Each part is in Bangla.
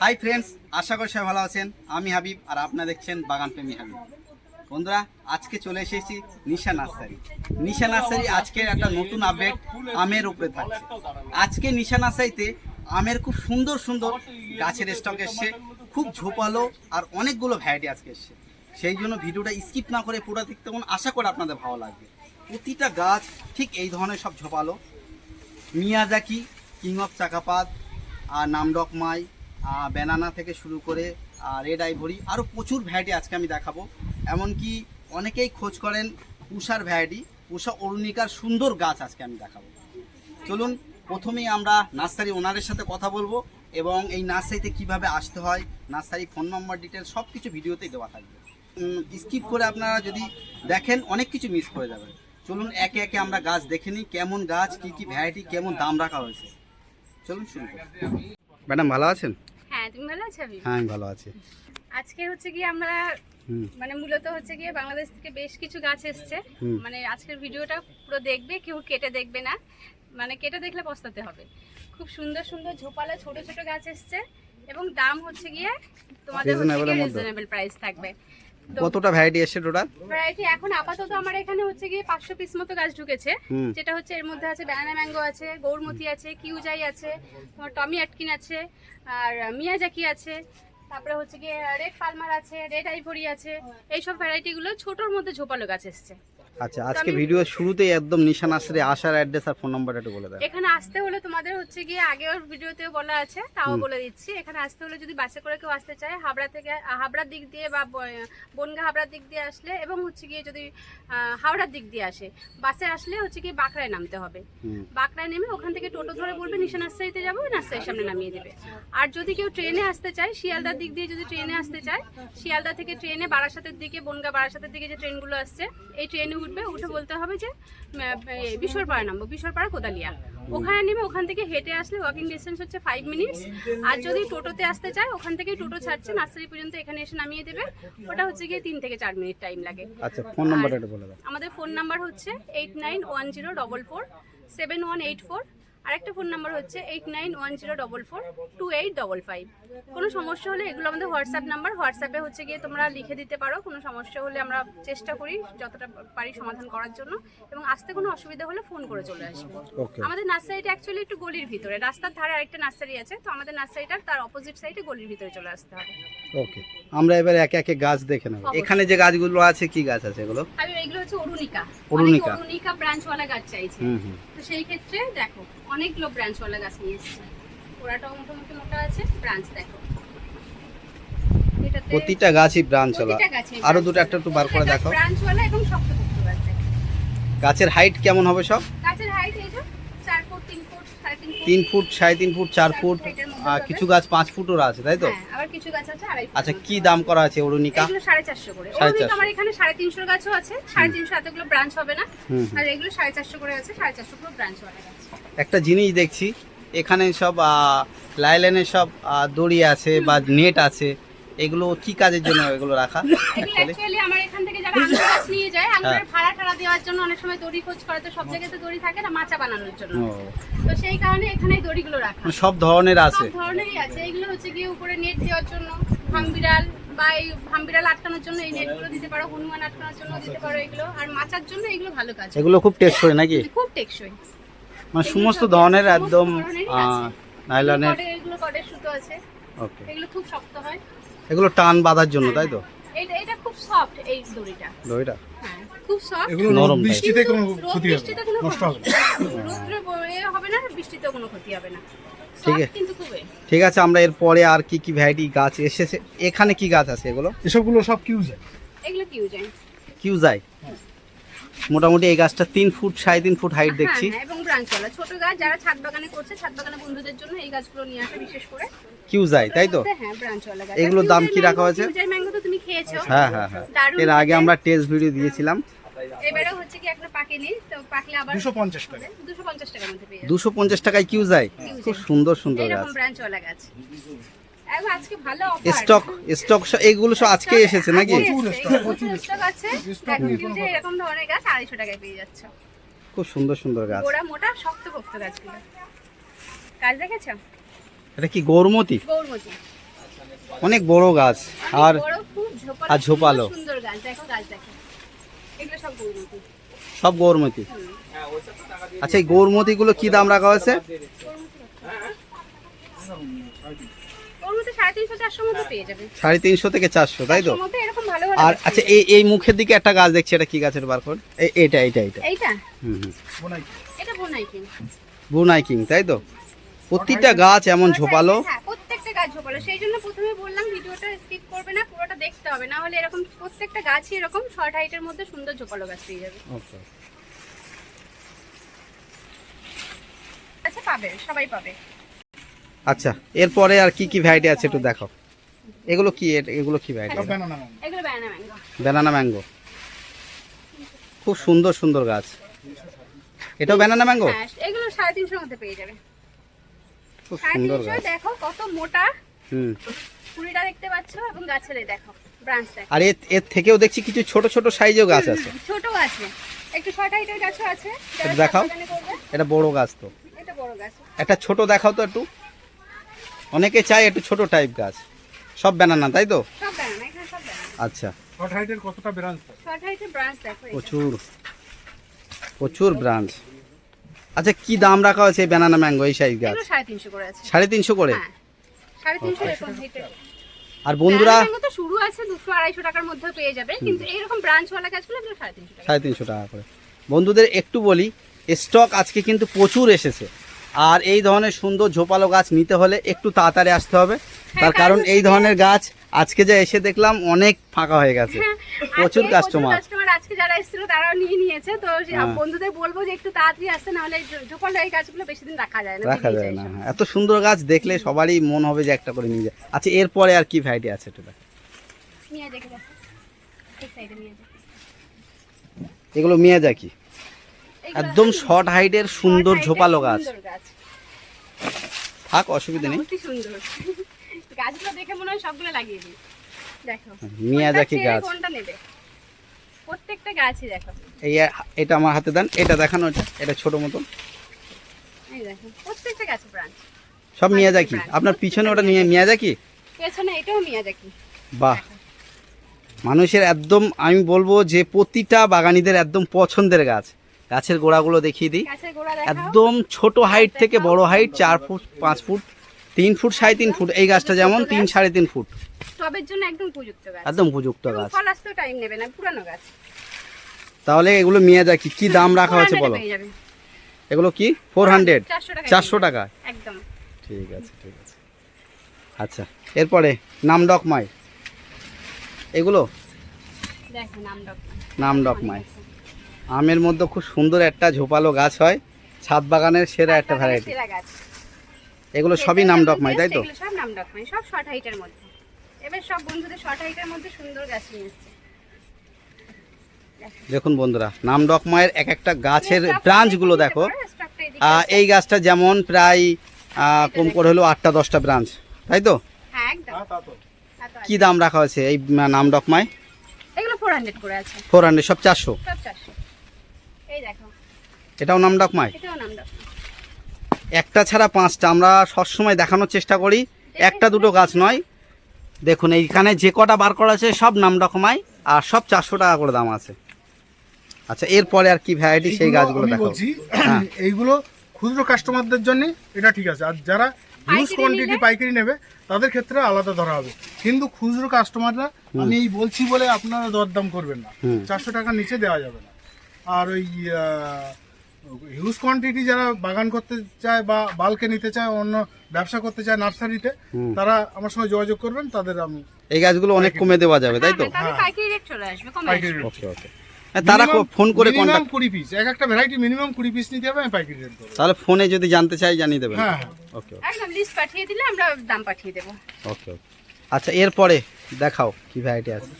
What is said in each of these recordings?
হাই ফ্রেন্ডস আশা করি সবাই ভালো আছেন। আমি হাবিব আর আপনারা দেখছেন বাগান প্রেমী হাবিব। বন্ধুরা, আজকে চলে এসেছি নিশা নার্সারি। নিশা নার্সারি আজকের একটা নতুন আপডেট আমের উপরে থাকছে। আজকে নিশা নার্সারিতে আমের খুব সুন্দর সুন্দর গাছের স্টক এসছে। খুব ঝোপালো আর অনেকগুলো ভ্যারাইটি আজকে এসছে। সেই জন্য ভিডিওটা স্কিপ না করে পুরো দেখতে থাকুন। আশা করি আপনাদের ভালো লাগবে। প্রতিটা গাছ ঠিক এই ধরনের সব ঝোপালো। মিয়াজাকি কিং অফ চাকাপাত আর নামডকমাই ব্যানানা থেকে শুরু করে রেড আইভরি আরও প্রচুর ভ্যারাইটি আজকে আমি দেখাবো। এমনকি অনেকেই খোঁজ করেন উষার ভ্যারাইটি উষা অরুণিকার সুন্দর গাছ আজকে আমি দেখাবো। চলুন, প্রথমেই আমরা নার্সারি ওনারের সাথে কথা বলব এবং এই নার্সারিতে কীভাবে আসতে হয়, নার্সারি ফোন নম্বর ডিটেল সব কিছু ভিডিওতেই দেওয়া থাকবে। স্কিপ করে আপনারা যদি দেখেন, অনেক কিছু মিস করে যাবেন। চলুন, একে একে আমরা গাছ দেখে নিই, কেমন গাছ, কি কি ভ্যারাইটি কেমন দাম রাখা হয়েছে। চলুন শুরু করি। ম্যাডাম, ভালো আছেন? হ্যাঁ তুমি ভালো আছো হ্যাঁ আমি ভালো আছি। আজকে হচ্ছে গিয়ে আমরা মানে মূলত হচ্ছে গিয়ে বাংলাদেশ থেকে বেশ কিছু গাছ এসছে। মানে আজকের ভিডিওটা পুরো দেখবে কেউ কেটে দেখবে না। মানে কেটে দেখলে পস্তাতে হবে। খুব সুন্দর সুন্দর ঝোপালা ছোট ছোট গাছ এসছে। এবং দাম হচ্ছে গিয়ে তোমাদের? রিজনেবল প্রাইস থাকবে। কতটা ভ্যারাইটি আছে টোটাল ভ্যারাইটি এখন আপাতত আমার এখানে হচ্ছে গিয়ে পাঁচশো পিস মতো গাছ ঢুকেছে। যেটা হচ্ছে এর মধ্যে আছে ব্যানানা ম্যাঙ্গো আছে গৌরমতি আছে কিউজাই আছে তোমার টমি অ্যাটকিন আছে আর মিয়াজাকি আছে। তারপরে হচ্ছে গিয়ে রেড পালমার আছে রেড আইভরি আছে এইসব ভ্যারাইটিগুলো ছোটোর মধ্যে ঝোপালো গাছ এসছে। আচ্ছা আজকে ভিডিও শুরুতেই একদম নিশা নার্সারি আসার অ্যাড্রেস আর ফোন নাম্বারটা একটু বলে দেন। এখানে আসতে হলে তোমাদের হচ্ছে গিয়ে আগের ভিডিওতেও বলা আছে তাও বলে দিচ্ছি। এখানে আসতে হলে যদি বাসে করে কেউ আসতে চায় হাবড়া থেকে হাবড়ার দিক দিয়ে বা বনগা হাবড়ার দিক দিয়ে আসলে এবং হচ্ছে গিয়ে যদি হাওড়ার দিক দিয়ে আসে বাসে আসলে হচ্ছে গিয়ে বাঁকড়ায় নামতে হবে। বাঁকড়ায় নেমে ওখান থেকে টোটো ধরে বলবে নিশান নার্সারিতে যাব নার্সারির সামনে নামিয়ে দেবে। আর যদি কেউ ট্রেনে আসতে চায় শিয়ালদার দিক দিয়ে যদি ট্রেনে আসতে চায় শিয়ালদা থেকে ট্রেনে বারাসাতের দিকে বনগা বারাসাতের দিকে যে ট্রেনগুলো আসছে এই ট্রেনে উঠবে উঠে বলতে হবে যে বিশরপাড়া নামবো বিশরপাড়া কোদালিয়া। ওখানে নেমে ওখান থেকে হেঁটে আসলে ওয়াকিং ডিস্টেন্স হচ্ছে ফাইভ মিনিটস আর যদি টোটোতে আসতে চায় ওখান থেকে টোটো ছাড়ছে নার্সারি পর্যন্ত এখানে এসে নামিয়ে দেবে। ওটা হচ্ছে গিয়ে তিন থেকে চার মিনিট টাইম লাগে। আচ্ছা ফোন নাম্বারটা বলে দেন আমাদের ফোন নাম্বার হচ্ছে eight nine one zero double four seven one eight four আরেকটা ফোন নাম্বার হচ্ছে eight nine one zero double four two eight double five কোনো সমস্যা হলে এগুলো আমাদের হোয়াটসঅ্যাপ নাম্বার হোয়াটসঅ্যাপে হচ্ছে গিয়ে তোমরা লিখে দিতে পারো। কোনো সমস্যা হলে আমরা চেষ্টা করি যতটা পারি সমাধান করার জন্য। এবং আসতে কোনো অসুবিধা হলে ফোন করে চলে আসবে। আমাদের নার্সারিটা অ্যাকচুয়ালি একটু গলির ভিতরে। রাস্তার ধারে আরেকটা নার্সারি আছে। তো আমাদের নার্সারিটার তার অপোজিট সাইডে গলির ভিতরে চলে আসতে হবে। ওকে আমরা এবার একে একে গাছ দেখে নেব। এখানে যে গাছগুলো আছে কি গাছ আছে এগুলো? আমি এইগুলো হচ্ছে অরুণিকা। অরুণিকা। অনেকে ব্রাঞ্চ ব্রাঞ্চওয়ালা গাছ চাইছে। তো সেই ক্ষেত্রে দেখো অনেকগুলো ব্রাঞ্চওয়ালা গাছ নিয়ে এসেছে। ওরাটাও মোটামুটি মোটা আছে ব্রাঞ্চ দেখো। প্রতিটা গাছই ব্রাঞ্চ হলো আরও দুটো একটা একটু বার করে দেখো ব্রাঞ্চওয়ালা এবং শক্ত। গাছের হাইট কেমন হবে সব? গাছের হাইট এই তিন ফুট সাড়ে তিন ফুট। চার ফুট কিছু গাছ পাঁচ ফুটও আছে তাই তো? হ্যাঁ, আবার কিছু গাছ আছে আড়াই আচ্ছা। কি দাম করা আছে অরুণিকা? এগুলো সাড়ে চারশো করে। অরুণিকা। আমার এখানে সাড়ে তিনশোর গাছও আছে সাড়ে তিনশো এতগুলো ব্রাঞ্চ হবে না। আর এগুলো সাড়ে চারশো করে আছে সাড়ে চারশো ব্রাঞ্চওয়ালা গাছ একটা জিনিস দেখছি এখানে সব লাইলেনের সব দড়ি আছে বা নেট আছে। এগুলো কি কাজের জন্য এগুলো রাখা? অ্যাকচুয়ালি আমার এখান থেকে যারা আঙুর গাছ নিয়ে যায় আঙুরের ভাড়া টাড়া দেওয়ার জন্য অনেক সময় দড়ি খোঁজ করে তো সব জায়গাতে দড়ি থাকে না মাচা বানানোর জন্য। তো সেই কারণে এখানে দড়িগুলো রাখা। মানে সব ধরনের আছে? সব ধরনেরই আছে। এগুলো হচ্ছে গিয়ে উপরে নেট দেওয়ার জন্য ভামবিড়াল বা এই ভামবিড়াল আটকানোর জন্য এই নেটগুলো দিতে পারো হনুমান আটকানোর জন্য দিতে পারো এগুলো। আর মাচার জন্য এগুলো ভালো কাজ। এগুলো খুব টেকসই নাকি? খুব টেকসই। মানে সমস্ত ধরনের একদম। নাইলনের এগুলো কডের সুতো আছে। ওকে এগুলো খুব শক্ত হয়। এগুলো টান বাঁধার জন্য তাই তো? এটা এটা খুব সফট এই দড়িটা। দড়িটা? হ্যাঁ খুব সফট এগুলো নরম বৃষ্টিতে কোনো ক্ষতি হবে না, নষ্ট হবে না। রোদ্রে হবে না বৃষ্টিতেও কোনো ক্ষতি হবে না। ঠিক আছে। ঠিক আছে আমরা এরপরে আর কি কি ভ্যারাইটি গাছ এসেছে? এখানে কি গাছ আছে এগুলো? এসবগুলো সব কিউজ এগুলো কি ইউজ কিউ যায় মোটামুটি এই গাছটা তিন ফুট সাড়ে তিন ফুট হাইট দেখছি। হ্যাঁ, এবং ব্রাঞ্চওয়ালা ছোট গাছ যারা ছাদ বাগানে করছে ছাদ বাগানে বন্ধুদের জন্য এই গাছগুলো নিয়ে আসে বিশেষ করে। কিউ যায় তাই তো? হ্যাঁ ব্রাঞ্চওয়ালা গাছ। এগুলোর দাম কি রাখা হয়েছে? ম্যাঙ্গো তো তুমি খেয়েছো। হ্যাঁ হ্যাঁ হ্যাঁ। এর আগে আমরা টেস্ট ভিডিও দিয়েছিলাম। এবারে হচ্ছে কি একটা পাকেনি তো পাকলে আবার দুশো পঞ্চাশ টাকা। দুশো পঞ্চাশ টাকার মধ্যে পেয়ে যাবে। দুশো পঞ্চাশ টাকায় কিউ যায় খুব সুন্দর সুন্দর গাছ। এরকম ব্রাঞ্চওয়ালা গাছ। এখন আজকে ভালো অফার স্টক স্টক এগুলো সব আজকে এসেছে নাকি? প্রচুর stock, প্রচুর স্টক আছে। Stock নিয়ে কোনো দেখো, এরকম ধরনের গাছ আড়াইশো টাকায় পেয়ে যাচ্ছ। খুব সুন্দর সুন্দর গাছ। গোড়া মোটা শক্ত পোক্ত গাছগুলো। গাছ দেখেছ? এটা কি গৌরমতি? গৌরমতি। অনেক বড় গাছ আর ঝোপালো আর ঝোপালো। সুন্দর সুন্দর গাছ। দেখো গাছ দেখো। এগুলো সব গৌরমতি। সব গৌরমতি। আচ্ছা এই গৌরমতিগুলো কি দাম রাখা হয়েছে? সাড়ে তিনশো থেকে চারশো তাই তো? আর আচ্ছা এই এই মুখের দিকে একটা গাছ দেখছি এটা কি গাছের এটা বুনাই কিং। তাই তো? প্রতিটা গাছ এমন ঝোপালো। হ্যাঁ প্রত্যেকটা গাছ ঝোপালো। সেই জন্য প্রথমে বললাম ভিডিওটা স্কিপ করবে না পুরোটা দেখতে হবে। না হলে এরকম প্রত্যেকটা গাছই এরকম শর্ট হাইটের মধ্যে সুন্দর ঝোপালো গাছ পেয়ে যাবে। ওকে আচ্ছা পাবে সবাই পাবে। আচ্ছা এরপরে আর কি কি ভ্যারাইটি আছে একটু দেখাও এগুলো কি এগুলো কি ভ্যারাইটি এগুলো ব্যানানা ম্যাঙ্গো ব্যানানা ম্যাঙ্গো খুব সুন্দর সুন্দর গাছ। এটাও ব্যানানা ম্যাঙ্গো হ্যাঁ এগুলো সাড়ে তিনশোর মধ্যে পেয়ে যাবে। খুব সুন্দর গাছ। দেখো কত মোটা। হুম। কুড়িটা দেখতে পাচ্ছ এবং গাছের দেখো আর এর এর থেকেও দেখছি কিছু ছোট ছোট সাইজেও গাছ আছে। ছোট আছে। একটু শর্ট হাইটের গাছও আছে। দেখাও। এটা বড় গাছ তো। এটা বড় গাছ। একটা ছোট দেখাও তো একটু। অনেকে চায় একটু ছোট টাইপ গাছ। সব ব্যানানা তাই তো? সব ব্যানানা এখানে সব ব্যানানা আচ্ছা। প্রচুর। প্রচুর ব্রাঞ্চ আচ্ছা কি দাম রাখা হয়েছে ব্যানানা ম্যাঙ্গো এই সাইজ গাছ? সাড়ে তিনশো করে সাড়ে তিনশো করে? হ্যাঁ। সাড়ে তিনশো আর বন্ধুরা? তো শুরু আছে দুশো আড়াইশো টাকার মধ্যেও পেয়ে যাবে। কিন্তু এইরকম ব্রাঞ্চওয়ালা গাছগুলো সাড়ে তিনশো সাড়ে তিনশো টাকা করে। বন্ধুদের একটু বলি স্টক আজকে কিন্তু প্রচুর এসেছে। আর এই ধরনের সুন্দর ঝোপালো গাছ নিতে হলে একটু তাড়াতাড়ি আসতে হবে। তার কারণ এই ধরনের গাছ আজকে যা এসে দেখলাম অনেক ফাঁকা হয়ে গেছে। প্রচুর কাস্টমার কাস্টমার আজকে যারা এসেছিল তারাও নিয়ে নিয়েছে। তো হ্যাঁ। বন্ধুদের বলব যে একটু তাড়াতাড়ি আসতে না হলে ঝোপালো এই গাছগুলো বেশি দিন রাখা যায় না রাখা যায় না। হ্যাঁ, এত সুন্দর গাছ দেখলে সবারই মন হবে যে একটা করে নিয়ে যায়। আচ্ছা এরপরে আর কি ভ্যারাইটি আছে। নিয়ে দেখে সাইডে নিয়ে এগুলো মিয়াজাকি এইগুলো একদম শর্ট হাইটের সুন্দর ঝোপালো গাছ। থাক অসুবিধা নেই। সুন্দর। গাছগুলো দেখে মনে হয় সবগুলো লাগিয়ে দিই। দেখো মিয়াজাকি গাছ। কোনটা নেবে? প্রত্যেকটা গাছই দেখো। এই এটা আমার হাতে দেন এটা দেখানো এটা এটা ছোট মতন। এই দেখো প্রত্যেকটা গাছে ব্রাঞ্চ সব মিয়াজাকি? আপনার পিছনে ওটা নিয়ে মিয়াজাকি? পেছনে এটাও মিয়াজাকি। বাহ। মানুষের একদম আমি বলব যে প্রতিটা বাগানিদের একদম পছন্দের গাছ। গাছের গোড়াগুলো দেখিয়ে দিই। একদম ছোট হাইট থেকে বড় হাইট চার ফুট পাঁচ ফুট তিন ফুট সাড়ে তিন ফুট এই গাছটা যেমন তিন সাড়ে তিন ফুট। টবের জন্য একদম উপযুক্ত গাছ। একদম উপযুক্ত গাছ। ফল আসতেও টাইম নেবে না পুরানো গাছ। তাহলে এগুলো মিয়াজাকি কি? দাম রাখা হয়েছে বলো? এগুলো কি? ফোর হান্ড্রেড চারশো টাকা একদম। ঠিক আছে ঠিক আছে। আচ্ছা এরপরে নাম ডকমাই এগুলো? নাম ডকমাই আমের মধ্যে খুব সুন্দর একটা ঝোপালো গাছ হয়। ছাদ বাগানের সেরা একটা ভ্যারাইটি এগুলো সবই নাম ডকমাই তাই তো? সব নাম ডকমাই সব শর্ট হাইটের মধ্যে। এবার সব বন্ধুদের শর্ট হাইটের মধ্যে সুন্দর গাছ নিয়ে দেখুন বন্ধুরা নাম ডকমায়ের এক একটা গাছের ব্রাঞ্চগুলো দেখো। এই গাছটা যেমন প্রায় কম করে হলো আটটা দশটা ব্রাঞ্চ তাই তো? হ্যাঁ একদম। তা তো। তা তো কি দাম রাখা হয়েছে এই নাম ডকমায় এগুলো ফোর হান্ড্রেড করে আছে। ফোর হান্ড্রেড সব চারশো? সব চারশো। এই দেখো। এটাও নাম ডকমায় এটাও নাম একটা ছাড়া পাঁচটা আমরা সবসময় দেখানোর চেষ্টা করি। একটা দুটো গাছ নয়। দেখুন এইখানে যে কটা বার করা আছে সব নাম ডকমায় আর সব চারশো টাকা করে দাম আছে। আচ্ছা এরপরে আর কি ভ্যারাইটি সেই গাছগুলো দেখো হ্যাঁ। এইগুলো ক্ষুদ্র কাস্টমারদের জন্য এটা ঠিক আছে। আর যারা হিউজ কোয়ান্টিটি পাইকারি নেবে তাদের ক্ষেত্রে আলাদা ধরা হবে। কিন্তু খুচরো কাস্টমাররা আমি এই বলছি বলে আপনারা দরদাম করবেন না। চারশো টাকার নিচে দেওয়া যাবে না। আর ওই হিউজ কোয়ান্টিটি যারা বাগান করতে চায় বা বালকে নিতে চায় অন্য ব্যবসা করতে চায় নার্সারিতে তারা আমার সঙ্গে যোগাযোগ করবেন তাদের আমি এই গাছগুলো অনেক কমে দেওয়া যাবে তাই তো? হ্যাঁ, তাহলে হ্যাঁ। ওকে ওকে তারা Minimum- ফোন করে কন্ট্যাক্ট কুড়ি পিস এক একটা ভ্যারাইটি মিনিমাম কুড়ি পিস নিতে হবে আমি পাইকারি রেট দেবো। তাহলে ফোনে যদি জানতে চাই জানিয়ে দেবেন। হ্যাঁ হ্যাঁ। ওকে একদম লিস্ট পাঠিয়ে দিলে আমরা দাম পাঠিয়ে দেবো। ওকে ওকে আচ্ছা এরপরে দেখাও কি ভ্যারাইটি আছে।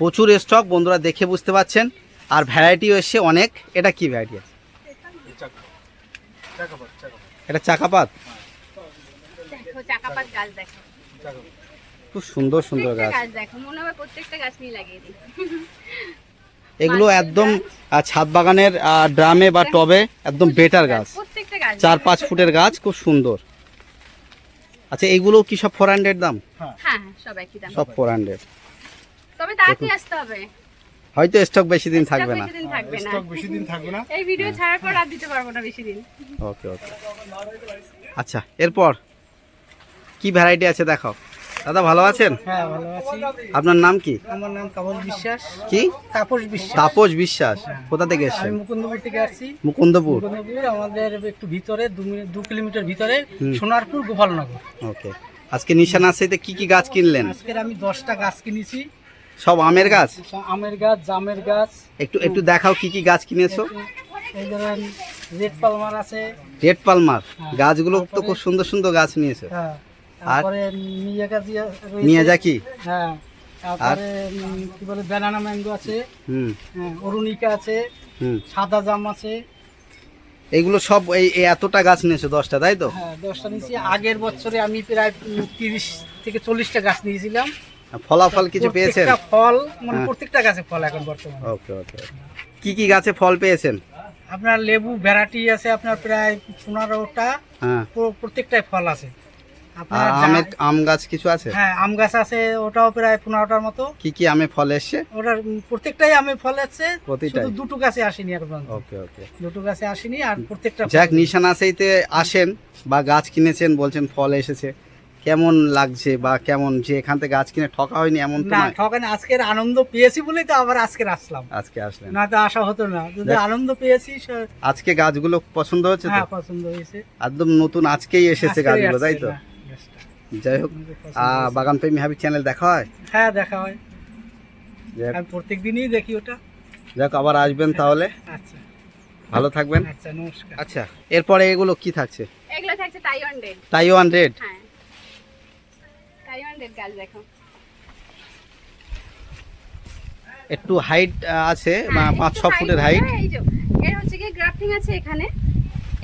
প্রচুর স্টক বন্ধুরা দেখে বুঝতে পাচ্ছেন আর ভ্যারাইটিও এসছে অনেক। এটা কি ভ্যারাইটি আছে? এটা চাকাপাত? খুব সুন্দর সুন্দর গাছ। এগুলো একদম ছাদ বাগানের ড্রামে বা টবে একদম বেটার গাছ চার পাঁচ ফুটের গাছ খুব সুন্দর। আচ্ছা এইগুলো কি সব ফোর হান্ড্রেড দাম? হ্যাঁ হ্যাঁ দাম। সব ফোর হান্ড্রেড তবে তাড়াতাড়ি আসতে হবে। হয়তো স্টক বেশি দিন থাকবে না। বেশি দিন থাকবে না। স্টক বেশি দিন থাকবে না। এই ভিডিও ছাড়ার পর আর দিতে পারব না বেশি দিন ওকে ওকে আচ্ছা এরপর কি ভ্যারাইটি আছে দেখাও। দাদা ভালো আছেন? হ্যাঁ ভালো আছি। আপনার নাম কি? আমার নাম কামল বিশ্বাস। কি? তাপস বিশ্বাস। তাপস বিশ্বাস। কোথা থেকে আমি এসছেন? মুকুন্দপুর থেকে আসছি। মুকুন্দপুর। মুকুন্দপুর আমাদের একটু ভিতরে দু দু কিলোমিটার ভিতরে সোনারপুর গোপালনগর। ওকে আজকে নিশা নার্সারিতে কি কি গাছ কিনলেন? আজকের আমি দশটা গাছ কিনেছি। সব আমের গাছ? আমের গাছ জামের গাছ। একটু একটু দেখাও কি কি গাছ কিনেছো। এই ধরেন রেড পালমার আছে। Red palmer? গাছগুলো তো খুব সুন্দর সুন্দর গাছ নিয়েছো। হ্যাঁ রয়েছে। মিয়াজাকি হ্যাঁ তারপরে কি বলে ব্যানানা ম্যাঙ্গো আছে। হুম। হ্যাঁ অরুণিকা আছে। হুম। সাদা জাম আছে। এগুলো সব এই এই এতটা গাছ নিয়েছো দশটা তাই তো? হ্যাঁ দশটা নিয়েছি। আগের বছরে আমি প্রায় তিরিশ থেকে চল্লিশটা গাছ নিয়েছিলাম। ফলাফল কিছু পেয়েছেন? ফল মানে হ্যাঁ। প্রত্যেকটা গাছে ফল এখন বর্তমানে। ওকে ওকে। কি কি গাছে ফল পেয়েছেন? আপনার লেবু ভ্যারাইটি আছে আপনার প্রায় পনেরোটা। হ্যাঁ। প্র- প্রত্যেকটাই ফল আছে। আপনার আম গাছ কিছু আছে? হ্যাঁ আম গাছ আছে ওটাও প্রায় পনেরোটার মতো। কি কি আমে ফল এসছে? ওটার প্রত্যেকটাই আমে ফল প্রতিটাই? শুধু দুটো গাছে আসেনি এখন ওকে ওকে। দুটো গাছে আসেনি আর প্রত্যেকটা যাক নিশান আসাইতে আসেন বা গাছ কিনেছেন বলছেন ফল এসেছে। কেমন লাগছে বা কেমন যে এখান থেকে গাছ কিনে ঠকা হয়নি এমন তো না নয়? ঠকানে আজকের আনন্দ পেয়েছি বলেই তো আবার আজকে আসলাম। আজকে আসলেন। না তো আসা হতো না যদি আনন্দ পেয়েছি আজকে গাছগুলো পছন্দ হচ্ছে তো? হ্যাঁ পছন্দ হয়েছে। একদম নতুন আজকেই এসেছে গাছগুলো তাই তো? হ্যাঁ, যাই হোক বাগান প্রেমী হাবিব চ্যানেল দেখা হয়? হ্যাঁ দেখা হয়। আমি প্রত্যেক দিনই দেখি ওটা। যাক আবার আসবেন তাহলে। আচ্ছা। ভালো থাকবেন। আচ্ছা নমস্কার। আচ্ছা এরপরে এগুলো কি থাকছে? এগুলো থাকছে তাইওয়ান রেড তাইওয়ান রেড হ্যাঁ। তাইওয়ান গাছ দেখো। একটু হাইট আছে বা হ্যাঁ, পাঁচ ছ ফুটের হাইট এই এর হচ্ছে কি গ্রাফটিং আছে এখানে।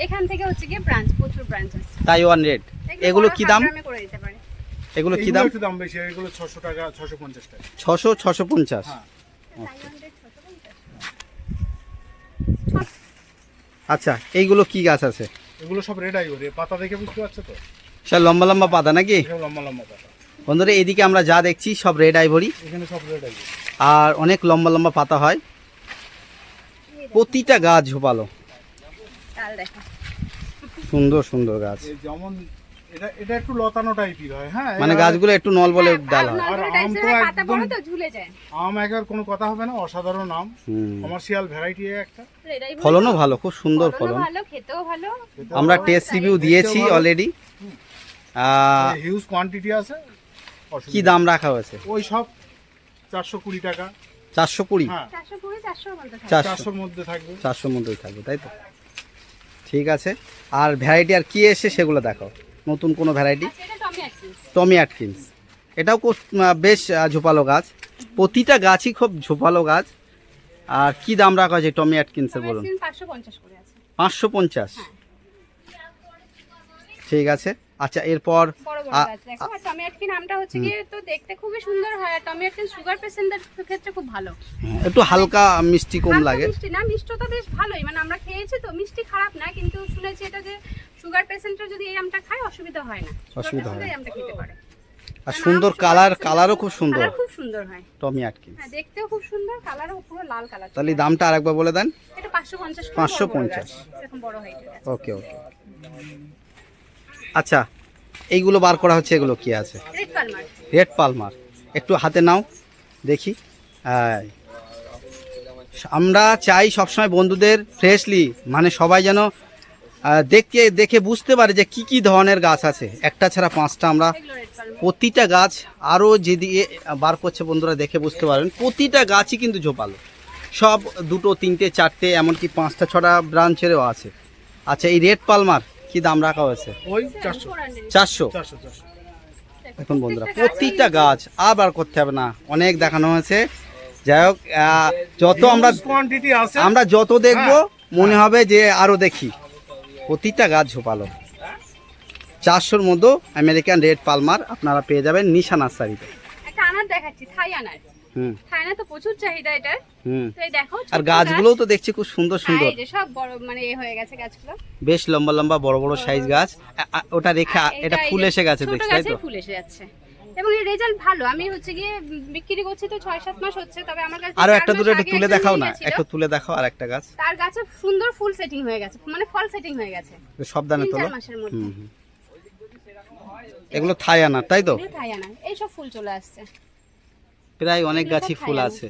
এখান থেকে হচ্ছে গিয়ে ব্রাঞ্চ প্রচুর ব্রাঞ্চ আছে। তাইওয়ান রেড এগুলো কি দাম? করে দিতে পারে। এগুলো কি দাম? একটু দাম বেশি এগুলো ছশো টাকা ছশো পঞ্চাশ টাকা। ছশো ছশো পঞ্চাশ? হ্যাঁ। পঞ্চাশ। আচ্ছা এইগুলো কি গাছ আছে? এগুলো সব রেড আইভরি পাতা দেখে বুঝতে পারছ তো? স্যার লম্বা লম্বা পাতা নাকি? লম্বা লম্বা পাতা। বন্ধুরা এদিকে আমরা যা দেখছি সব রেড আইভরি এখানে সব রেড আইভরি আর অনেক লম্বা লম্বা পাতা হয়। প্রতিটা গাছ ঝোপালো। সুন্দর সুন্দর গাছ। যেমন এটা এটা একটু লতানো টাইপের হয় হ্যাঁ? মানে গাছগুলো একটু নল বলে হ্যাঁ, ডাল হয়। আর আম তো একদম- ঝুলে যায়। আম একবার কোনো কথা হবে না অসাধারণ আম। কমার্শিয়াল ভ্যারাইটি একটা। ফলনও ভালো খুব সুন্দর ফলন। ভালো খেতেও ভালো। আমরা টেস্ট রিভিউ দিয়েছি। অলরেডি হিউজ কোয়ান্টিটি আছে। কি দাম রাখা হয়েছে? ওই সব চারশো কুড়ি টাকা। চারশো কুড়ি? হ্যাঁ। চারশোর মধ্যে থাকবে। চারশোর মধ্যেই থাকবে তাই তো? ঠিক আছে। আর ভ্যারাইটি আর কি এসে সেগুলো দেখাও। নতুন কোনো ভ্যারাইটি টমি অ্যাটকিন্স এটাও খুব বেশ ঝোপালো গাছ। প্রতিটা গাছই খুব ঝোপালো গাছ। আর কি দাম রাখা হয়েছে টমি অ্যাটকিন্সের বলুন? পঞ্চাশ পাঁচশো পঞ্চাশ। হ্যাঁ। ঠিক আছে। আচ্ছা এরপর বড় বড় দেখো আর টমি হচ্ছে তো দেখতে খুবই সুন্দর হয় আর সুগার পেশেন্টদের ক্ষেত্রে খুব ভালো। একটু হালকা মিষ্টি কম লাগে। মিষ্টি না মিষ্টতা বেশ ভালোই। মানে আমরা খেয়েছি তো মিষ্টি খারাপ না কিন্তু শুনেছি এটা যে সুগার পেশেন্টরা যদি এই আমটা খায় অসুবিধা হয় না। অসুবিধা হয় আমটা খেতে পারে। আর সুন্দর কালার কালারও খুব সুন্দর। খুব সুন্দর হয়। টমি হ্যাঁ দেখতেও খুব সুন্দর কালারও পুরো লাল কালার তাহলে দামটা আরেকবার বলে দেন। এটা পাঁচশো পঞ্চাশ 550 এরকম বড় হাইটের গাছ। ওকে ওকে। আচ্ছা এইগুলো বার করা হচ্ছে এগুলো কি আছে? রেড পালমার একটু হাতে নাও দেখি। আমরা চাই সবসময় বন্ধুদের ফ্রেশলি মানে সবাই যেন দেখে দেখে বুঝতে পারে যে কি কি ধরনের গাছ আছে। একটা ছাড়া পাঁচটা আমরা প্রতিটা গাছ আরও যেদিকে বার করছে বন্ধুরা দেখে বুঝতে পারবেন প্রতিটা গাছই কিন্তু ঝোপালো সব দুটো তিনটে চারটে এমনকি পাঁচটা ছটা ব্রাঞ্চেরও আছে। আচ্ছা এই রেড পালমার কি দাম রাখা হয়েছে? ওই চারশো। এখন বন্ধুরা প্রতিটা গাছ আর বার করতে হবে না। অনেক দেখানো হয়েছে। যাই হোক যত আমরা কোয়ান্টিটি আছে। আমরা যত দেখব মনে হবে যে আরও দেখি। প্রতিটা গাছ ঝোপালো। চারশোর মধ্যে আমেরিকান রেড পালমার আপনারা পেয়ে যাবেন নিশা নার্সারিতে। দেখাচ্ছি থাই আনার। থাইনা তো প্রচুর চাহিদা এটার। তো এই দেখো আর ছোট্ট গাছগুলোও তো দেখছি খুব সুন্দর সুন্দর। হ্যাঁ, এই যে সব বড় মানে এ হয়ে গেছে গাছগুলো। বেশ লম্বা লম্বা বড় বড় সাইজ গাছ। ওটা রেখে এটা ফুল এসে গেছে দেখছি তাই তো? ফুল এসে যাচ্ছে। এবং এর রেজাল্ট ভালো। আমি হচ্ছে গিয়ে বিক্রি করছি তো ছয় সাত মাস হচ্ছে তবে আমার কাছে আরও একটা দুটো একটু তুলে দেখাও না। একটু তুলে দেখাও আর একটা গাছ। তার গাছে সুন্দর ফুল সেটিং হয়ে গেছে মানে ফল সেটিং হয়ে গেছে। সব দানে তোলো। এগুলো আনার তাই তো? এগুলো থাইয়ানা এইসব ফুল চলে আসছে। প্রায় অনেক গাছই ফুল আছে।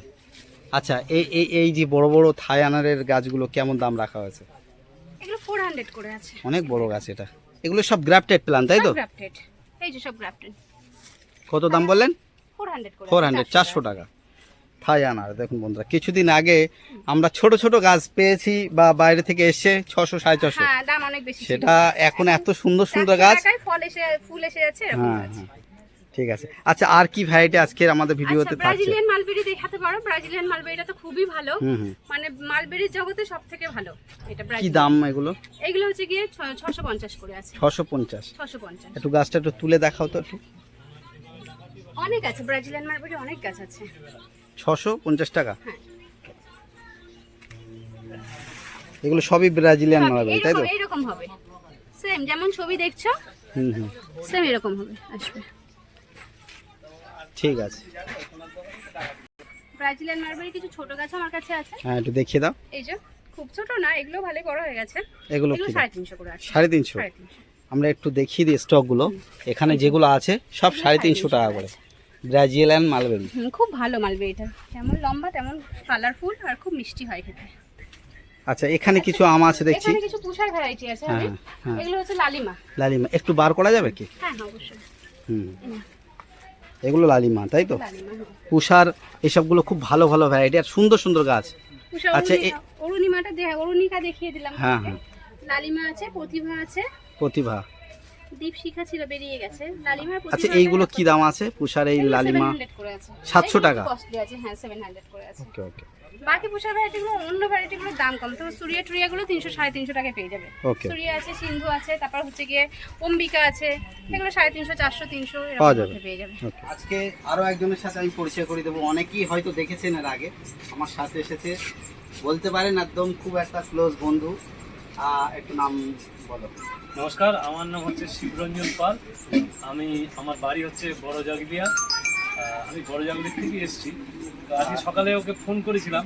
আচ্ছা এই এই এই যে বড় বড় থাই আনারের গাছগুলো কেমন দাম রাখা হয়েছে? এগুলো ফোর হান্ড্রেড করে আছে। অনেক বড় গাছ এটা। এগুলো সব গ্রাফটেড প্ল্যান তাই তো? গ্রাফটেড এই যে সব গ্রাফটেড কত দাম বললেন? ফোর হান্ড্রেড করে ফোর হান্ড্রেড চারশো টাকা। থাই আনার দেখুন বন্ধুরা কিছুদিন আগে আমরা ছোট ছোট গাছ পেয়েছি বা বাইরে থেকে এসে ছশো সাড়ে ছশো। হ্যাঁ দাম অনেক বেশি সেটা এখন এত সুন্দর সুন্দর গাছ। ফল এসে ফুল এসে যাচ্ছে এরকম হ্যাঁ গাছ। ঠিক আছে। আচ্ছা আর কি ভ্যারাইটি আজকের আমাদের ভিডিওতে আচ্ছা থাকছে? ব্রাজিলিয়ান মালবেরি দেখাতে পারো। ব্রাজিলিয়ান মালবেরিটা তো খুবই ভালো। মানে মালবেরির জগতে সব থেকে ভালো। এটা কি দাম এগুলো? এগুলো হচ্ছে গিয়ে ছশো পঞ্চাশ করে আছে। ছশো পঞ্চাশ। ছশো পঞ্চাশ। একটু গাছটা একটু তুলে দেখাও তো একটু। অনেক আছে। ব্রাজিলিয়ান মালবেরি অনেক গাছ আছে। ছশো পঞ্চাশ টাকা? হ্যাঁ। এগুলো সবই ব্রাজিলিয়ান মালবেরি তাই তো? এইরকম হবে। সেম যেমন ছবি দেখছ হুম হুম। সেম এরকম হবে। আসবে। ঠিক আছে। ব্রাজিলিয়ান মালবেরি কিছু ছোট গাছ আমার কাছে আছে। হ্যাঁ একটু দেখিয়ে দাও। এই যে খুব ছোট না এগুলো ভালো বড় হয়ে গেছে। এগুলো? সাড়ে তিনশো করে আছে। সাড়ে তিনশো? আমরা একটু দেখিয়ে দিই স্টকগুলো। এখানে যেগুলো আছে সব সাড়ে তিনশো টাকা করে ব্রাজিলিয়ান মালবেরি খুব ভালো মালবেরিটা যেমন লম্বা তেমন কালারফুল আর খুব মিষ্টি হয় খেতে। আচ্ছা এখানে কিছু আম আছে দেখছি। এখানে কিছু পুষার ভ্যারাইটি আছে হ্যাঁ, হ্যাঁ। এগুলো হচ্ছে লালিমা। লালিমা। একটু বার করা যাবে কি? হ্যাঁ হ্যাঁ অবশ্যই। হুম। এগুলো লালিমা তাই তো? লালিমা হ্যাঁ। এসবগুলো খুব ভালো ভালো ভ্যারাইটি আর সুন্দর সুন্দর গাছ। আচ্ছা, অরুণিমাটা দেখা অরুণিকা দেখিয়ে দিলাম হ্যাঁ, হ্যাঁ। লালিমা আছে প্রতিভা আছে। প্রতিভা। দীপশিখা ছিল বেরিয়ে গেছে। লালিমার আচ্ছা এইগুলো কি দাম আছে? পুষার এই লালিমা 700 700 টাকা? কস্টলি আছে হ্যাঁ 700 করে আছে। ওকে ওকে বাকি পুষার ভ্যারাইটিগুলো অন্য ভ্যারাইটিগুলোর দাম কম। তো সুরিয়া টুরিয়াগুলো তিনশো সাড়ে তিনশো টাকায় পেয়ে যাবে. সুরিয়া আছে সিন্ধু আছে তারপর হচ্ছে গিয়ে অম্বিকা আছে এগুলো সাড়ে তিনশো চারশো তিনশো পেয়ে যাবে। আজকে আরও একজনের সাথে আমি পরিচয় করে দেবো। অনেকেই হয়তো দেখেছেন এর আগে আমার সাথে এসেছে। বলতে পারেন একদম খুব একটা ক্লোজ বন্ধু। একটু নাম বলো। নমস্কার আমার নাম হচ্ছে শিবরঞ্জন পাল। আমি আমার বাড়ি হচ্ছে বড় জাগলিয়া আমি বড় জাগলিয়া থেকে এসেছি। তো আজকে সকালে ওকে ফোন করেছিলাম।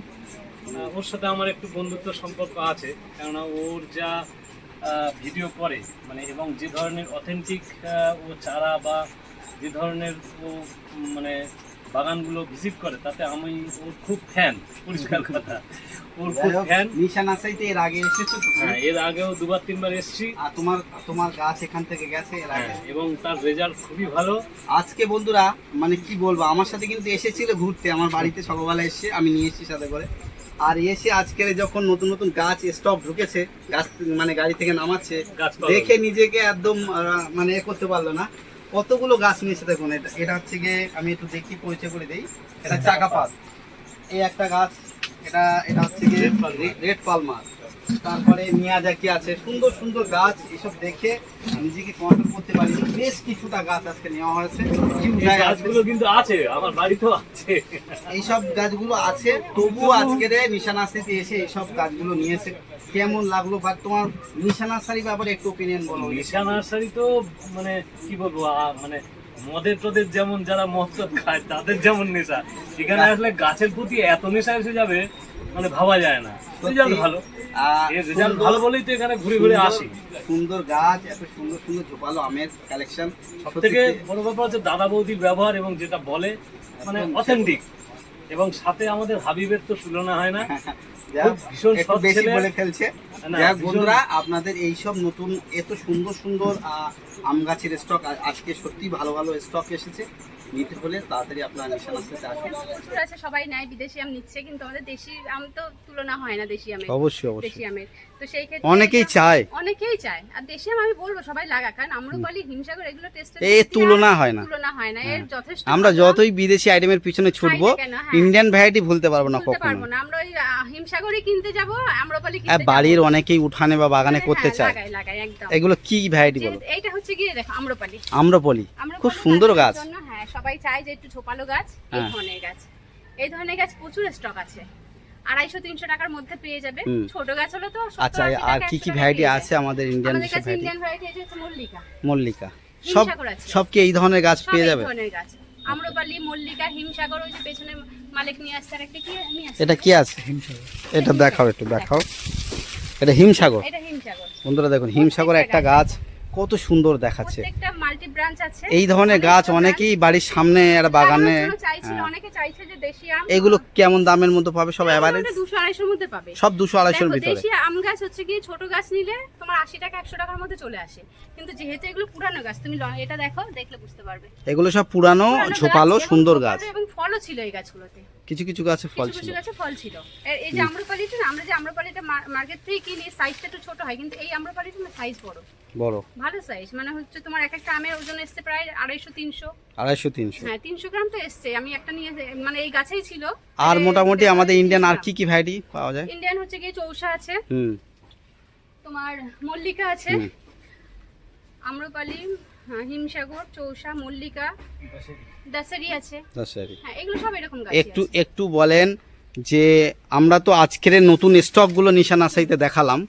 ওর সাথে আমার একটু বন্ধুত্ব সম্পর্ক আছে, কেননা ওর যা ভিডিও করে মানে এবং যে ধরনের অথেন্টিক ও চারা বা যে ধরনের ও মানে বাগানগুলো ভিজিট করে তাতে আমি ওর খুব ফ্যান পরিষ্কার কথা। ওর খুব ফ্যান নিশা নাসাইতে এর আগে এসেছ হ্যাঁ এর আগেও দুবার তিনবার এসেছি। আর তোমার তোমার গাছ এখান থেকে গেছে এর আগে? হ্যাঁ এবং তার রেজাল্ট খুবই ভালো। আজকে বন্ধুরা মানে কি বলব আমার সাথে কিন্তু এসেছিল ঘুরতে আমার বাড়িতে সকালবেলা এসে আমি নিয়ে এসেছি সাথে করে। আর এসে আজকের যখন নতুন নতুন গাছ স্টক ঢুকেছে গাছ মানে গাড়ি থেকে নামাচ্ছে দেখে নিজেকে একদম মানে এ করতে পারল না। কতগুলো গাছ নিয়েছে দেখুন, এটা এটা হচ্ছে গিয়ে আমি একটু দেখি, পরিচয় করে দিই এটা চাকা পাত এই একটা গাছ, এটা এটা হচ্ছে গিয়ে। রেড পালমার তারপরে মিয়াজাকি আছে? সুন্দর সুন্দর গাছ এসব দেখে নিজেকে কন্ট্রোল করতে পারি বেশ কিছুটা গাছ আজকে নেওয়া হয়েছে। গাছগুলো কিন্তু আছে আমার বাড়িতেও আছে। এইসব গাছগুলো আছে। তবুও আজকের নিশানাশিতে এসে এইসব গাছগুলো নিয়েছে। কেমন লাগল? বা তোমার নিশানাশারি ব্যাপারে একটু ওপিনিয়ন বলো। নিশা নার্সারি তো মানে কি বলব মানে মদের টদের যেমন যারা মদ খায় তাদের যেমন নেশা। এখানে আসলে গাছের প্রতি এত নেশা এসে যাবে মানে ভাবা যায় না। রেজাল্ট ভালো। রেজাল্ট ভালো বলেই তো এখানে ঘুরে ঘুরে আসি। সুন্দর গাছ এত সুন্দর সুন্দর ঝোপালো আমের কালেকশন সব থেকে বড় ব্যাপার হচ্ছে দাদা বৌদির ব্যবহার এবং যেটা বলে মানে অথেন্টিক এবং সাথে আমাদের হাবিবের তো তুলনা হয় না। খুব ভীষণ একটু ছেলে। বলে ফেলছে। বন্ধুরা আপনাদের এইসব নতুন এত সুন্দর সুন্দর আহ, আম গাছের স্টক আজকে সত্যি ভালো ভালো স্টক এসেছে। নিতে হলে তাড়াতাড়ি আপনার নিশানাশিতে আসুন। প্রচুর আছে সবাই নেয় বিদেশি আম নিচ্ছে কিন্তু আমাদের দেশি আম তো তুলনা হয় না দেশি আমের। অবশ্যই দেশি আমের। তো সেই ক্ষেত্রে অনেকেই চায়। অনেকেই চায়। আর দেশি আম আমি বলব সবাই লাগা কারণ আম্রপালি হিমসাগর এগুলো টেস্ট এর তুলনা হয় না। তুলনা হয় না এর যথেষ্ট আমরা যতই বিদেশি আইটেমের পিছনে ছুটবো হ্যাঁ। ইন্ডিয়ান ভ্যারাইটি ভুলতে পারব না কখনো। পারব না। আমরা ওই আহ, হিমসাগরই কিনতে যাব আম্রপালি কিনতে বাড়ির অনেকেই উঠানে বা বাগানে হ্যাঁ, করতে চায়। লাগাই লাগাই একদম। এগুলো কি ভ্যারাইটি বলো? এইটা হচ্ছে গিয়ে দেখো আম্রপালি আম্রপলি খুব সুন্দর গাছ। হ্যাঁ সবাই চায় যে একটু ঝোপালো গাছ এই হ্যাঁ। ধরনের গাছ। এই ধরনের গাছ প্রচুর স্টক আছে। আড়াইশো তিনশো টাকার মধ্যে পেয়ে যাবে। ছোট গাছ হলে তো আচ্ছা আর কি কি ভ্যারাইটি আছে আমাদের ইন্ডিয়ান আমাদের কাছে ইন্ডিয়ান ভ্যারাইটি আছে মল্লিকা। মল্লিকা। সব হিমসাগর সব কি এই ধরনের গাছ পেয়ে যাবে? ধরনের গাছ। আম্রপালি মল্লিকা হিমসাগর ওই যে পেছনে মালিক নিয়ে আসছে একটা কি নিয়ে আসছে? এটা কি আছে? এটা দেখাও একটু দেখাও। এটা হিমসাগর। এটা হিমসাগর। বন্ধুরা দেখুন হিমসাগর একটা গাছ। কত সুন্দর দেখাচ্ছে। প্রত্যেকটা মাল্টি ব্রাঞ্চ আছে। এই ধরনের গাছ অনেকেই বাড়ির সামনে আর বাগানে চাইছিল হ্যাঁ। অনেকে চাইছে যে দেশি আম। এগুলো কেমন দামের মধ্যে পাবে? সব অ্যাভারেজ দুশো আড়াইশোর মধ্যে পাবে। সব দুশো আড়াইশোর ভিতরে। দেশি আম গাছ হচ্ছে কি ছোট গাছ নিলে তোমার আশি টাকা একশো টাকার মধ্যে চলে আসে। কিন্তু যেহেতু এগুলো পুরানো গাছ তুমি এটা দেখো দেখলে বুঝতে পারবে। এগুলো সব পুরানো পুরানো ঝোপালো সুন্দর গাছ। এবং ফলও ছিল এই গাছগুলোতে। কিছু কিছু গাছে ফল ছিল। কিছু গাছে ফল ছিল। এই যে আম্রপালিটা না আমরা যে আম্রপালিটা মার্কেট থেকে কিনি সাইজটা একটু ছোট হয় কিন্তু এই আম্রপালিটা না সাইজ বড়। বড়। ভালো সাইজ মানে হচ্ছে তোমার এক একটা আমের ওজন এসছে প্রায় আড়াইশো তিনশো। আড়াইশো তিনশো। হ্যাঁ তিনশো গ্রাম তো এসছে। আমি একটা নিয়ে মানে এই গাছেই ছিল। আর মোটামুটি আমাদের ইন্ডিয়ান আর কি কি ভ্যারাইটি পাওয়া যায়? ইন্ডিয়ান হচ্ছে কি চৌসা আছে। হুম। তোমার মল্লিকা আছে। আম্রপালি হ্যাঁ, হিমসাগর চৌসা মল্লিকা। দাসারি আছে। দাসারি হ্যাঁ এগুলো সব এরকম গাছ একটু একটু বলেন যে আমরা তো আজকের নতুন স্টকগুলো নিশান আসাইতে দেখালাম।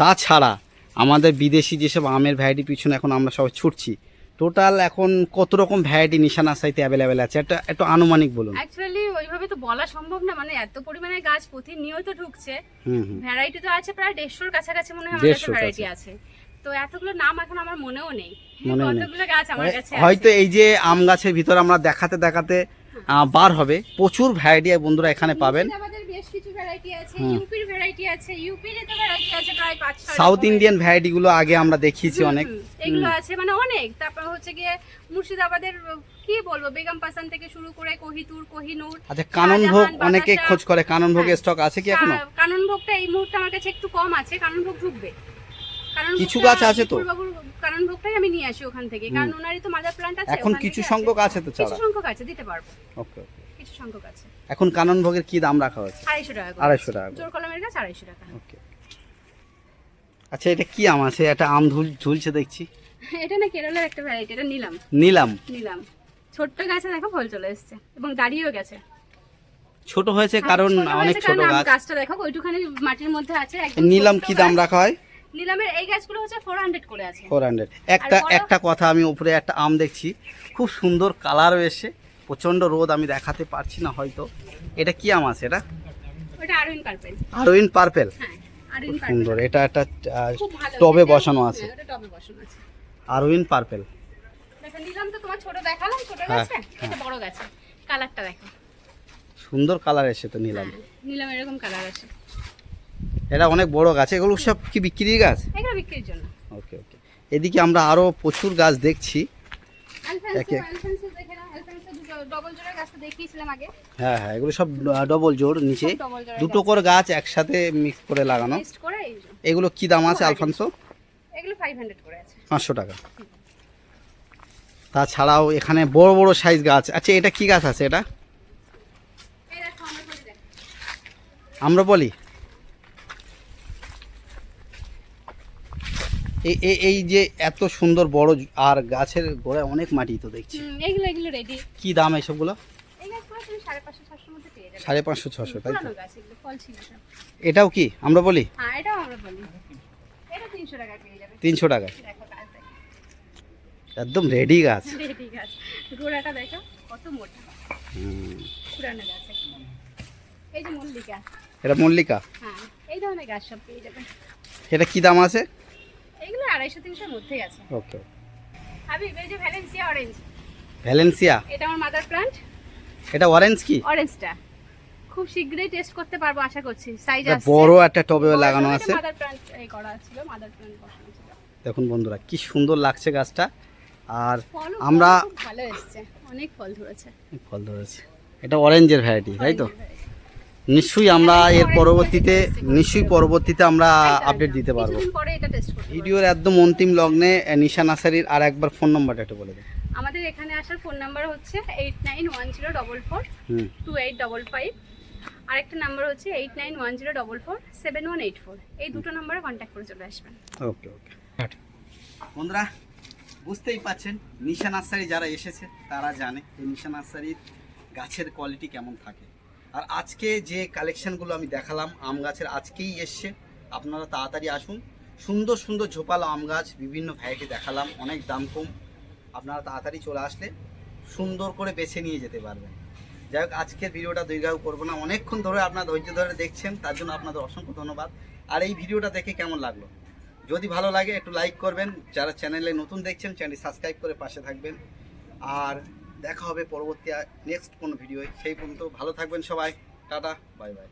তাছাড়া আমাদের বিদেশি যেসব আমের ভ্যারাইটি পিছনে এখন আমরা সবাই ছুটছি টোটাল এখন কত রকম ভ্যারাইটি নিশান আসাইতে অ্যাভেলেবেল আছে? একটা একটু আনুমানিক বলুন। অ্যাকচুয়ালি ওইভাবে তো বলা সম্ভব না মানে এত পরিমাণে গাছ প্রতিনিয়ত ঢুকছে। ভ্যারাইটি তো আছে প্রায় দেড়শোর কাছাকাছি মনে হয় 150 ভ্যারাইটি আছে। তো এতগুলো নাম এখন আমার মনেও নেই। নেই। কতগুলো গাছ আমার কাছে হয়তো এই যে আম গাছের ভিতরে আমরা দেখাতে দেখাতে বার হবে। প্রচুর ভ্যারাইটি বন্ধুরা এখানে পাবেন। আমাদের বেশ কিছু ভ্যারাইটি আছে ইউপির ভ্যারাইটি আছে ইউপির তো ভ্যারাইটি আছে প্রায় পাঁচ সাউথ। ইন্ডিয়ান ভ্যারাইটিগুলো আগে আমরা দেখিয়েছি অনেক। এগুলো আছে মানে অনেক। তারপর হচ্ছে গিয়ে মুর্শিদাবাদের কি বলব বেগম পাসান থেকে শুরু করে কোহিতুর কোহিনুর আচ্ছা কাননভোগ অনেকে খোঁজ করে। কাননভোগের হ্যাঁ। স্টক আছে কি এখনও? কাননভোগটা এই মুহূর্তে আমার কাছে একটু কম আছে কাননভোগ ঢুকবে। কিছু গাছ আছে তো? বিপুলবাবুর কাননভোগটাই আমি নিয়ে আসি ওখান থেকে। কারণ ওনারই তো মাদার প্লান্ট আছে এখন কিছু সংখ্যক আছে তো কিছু চারা? সংখ্যক আছে দিতে পারব। ওকে কিছু সংখ্যক আছে। এখন কাননভোগের কি দাম রাখা হয়েছে? আড়াইশো টাকা করে। আড়াইশো টাকা জোর কলমের গাছ আড়াইশো টাকা। ওকে। আচ্ছা এটা কি আম আছে? একটা আম ঝুল ঝুলছে দেখছি। এটা না কেরলের একটা ভ্যারাইটি এটা নিলাম। নিলাম? নিলাম। ছোট্ট গাছে দেখো ফল চলে এসছে এবং দাঁড়িয়েও গেছে। ছোট হয়েছে কারণ অনেক ছোট গাছ। গাছটা দেখো ওইটুখানি মাটির মধ্যে আছে নিলাম কি দাম রাখা হয়? নিলামের এই গাছগুলো হচ্ছে ফোর হান্ড্রেড করে আছে। ফোর হান্ড্রেড একটা একটা কথা আমি উপরে একটা আম দেখছি খুব সুন্দর কালার এসে প্রচণ্ড রোদ আমি দেখাতে পারছি না হয়তো। এটা কি আম আছে এটা? ওটা আরউইন পার্পেল আরউইন পার্পেল হ্যাঁ আরউইন পার্পেল সুন্দর। এটা একটা টবে বসানো আছে। হ্যাঁ, ওটা টবে বসানো আছে। আরউইন পার্পেল নিলাম তো তোমার ছোট দেখালাম ছোট হ্যাঁ, এটা বড় গাছে। কালারটা দেখো। সুন্দর কালার এসে তো নিলাম। হ্যাঁ, নিলাম এরকম কালার আছে এটা অনেক বড় গাছ এগুলো সব কি বিক্রির গাছ? এগুলো বিক্রির জন্য। ওকে ওকে। এদিকে আমরা আরও প্রচুর গাছ দেখছি। হ্যাঁ হ্যাঁ এগুলো সব ডবল জোর নিচে। দুটো করে গাছ একসাথে মিক্স করে লাগানো। এগুলো কি দাম আছে আলফানসো পাঁচশো টাকা। তাছাড়াও এখানে বড় বড় সাইজ গাছ। আচ্ছা এটা কি গাছ আছে এটা? আমরা বলি এই যে এত সুন্দর বড় আর গাছের গোড়ায় অনেক মাটি তো দেখছি। এগুলো এগুলো রেডি কি দাম এসবগুলো এই গাছগুলো সাড়ে পাঁচশো ছশো তাই তো? এটাও কি? আমরা বলি? হ্যাঁ তিনশো টাকা একদম রেডি গাছ। গোড়াটা দেখো কত মোটা। পুরানো গাছ এই যে মল্লিকা। এটা মল্লিকা? হ্যাঁ এই ধরনের গাছ সব পেয়ে যাবে। এটা কি দাম আছে? এগুলো আড়াইশো তিনশোর মধ্যেই আছে। ওকে। আমি এই যে ভ্যালেন্সিয়া অরেঞ্জ ভ্যালেন্সিয়া এটা আমার মাদার প্লান্ট এটা অরেঞ্জ কি? অরেঞ্জটা খুব শীঘ্রই টেস্ট করতে পারব আশা করছি। সাইজ আছে। বড় একটা টবে লাগানো আছে। মাদার প্লান্ট এই করা ছিল মাদার প্লান্ট বসানো ছিল। দেখুন বন্ধুরা কি সুন্দর লাগছে গাছটা। আর আমরা ভালো এসেছে। অনেক ফল ধরেছে। ফল ধরেছে। এটা অরেঞ্জের ভ্যারাইটি তাই তো? নিশ্চয়ই আমরা এর পরবর্তীতে নিশ্চয়ই পরবর্তীতে আমরা আপডেট দিতে পারব। ভিডিওর একদম অন্তিম লগ্নে নিশা নার্সারির আর একবার ফোন নাম্বারটা একটু বলে দেন। আমাদের এখানে আসার ফোন নাম্বার হচ্ছে eight nine one zero double four two eight double five আরেকটা নাম্বার হচ্ছে eight nine one zero double four seven one eight four এই দুটো নাম্বারে কন্ট্যাক্ট করে চলে আসবেন। ওকে ওকে বন্ধুরা বুঝতেই পাচ্ছেন নিশা নার্সারি যারা এসেছে তারা জানে যে নিশা নার্সারির গাছের কোয়ালিটি কেমন থাকে। আর আজকে যে কালেকশনগুলো আমি দেখালাম, আম গাছের আজকেই এসছে। আপনারা তাড়াতাড়ি আসুন। সুন্দর সুন্দর ঝোপালো আম গাছ, বিভিন্ন ভ্যারাইটি দেখালাম, অনেক দাম কম। আপনারা তাড়াতাড়ি চলে আসলে সুন্দর করে বেছে নিয়ে যেতে পারবেন। যাই হোক, আজকের ভিডিওটা দীর্ঘায়ু করব না। অনেকক্ষণ ধরে আপনার ধৈর্য ধরে দেখছেন, তার জন্য আপনাদের অসংখ্য ধন্যবাদ। আর এই ভিডিওটা দেখে কেমন লাগল? যদি ভালো লাগে, একটু লাইক করবেন। যারা চ্যানেলে নতুন দেখছেন চ্যানেলটি সাবস্ক্রাইব করে পাশে থাকবেন। আর দেখা হবে পরবর্তী নেক্সট কোনো ভিডিও সেই পর্যন্ত ভালো থাকবেন সবাই। Tata bye bye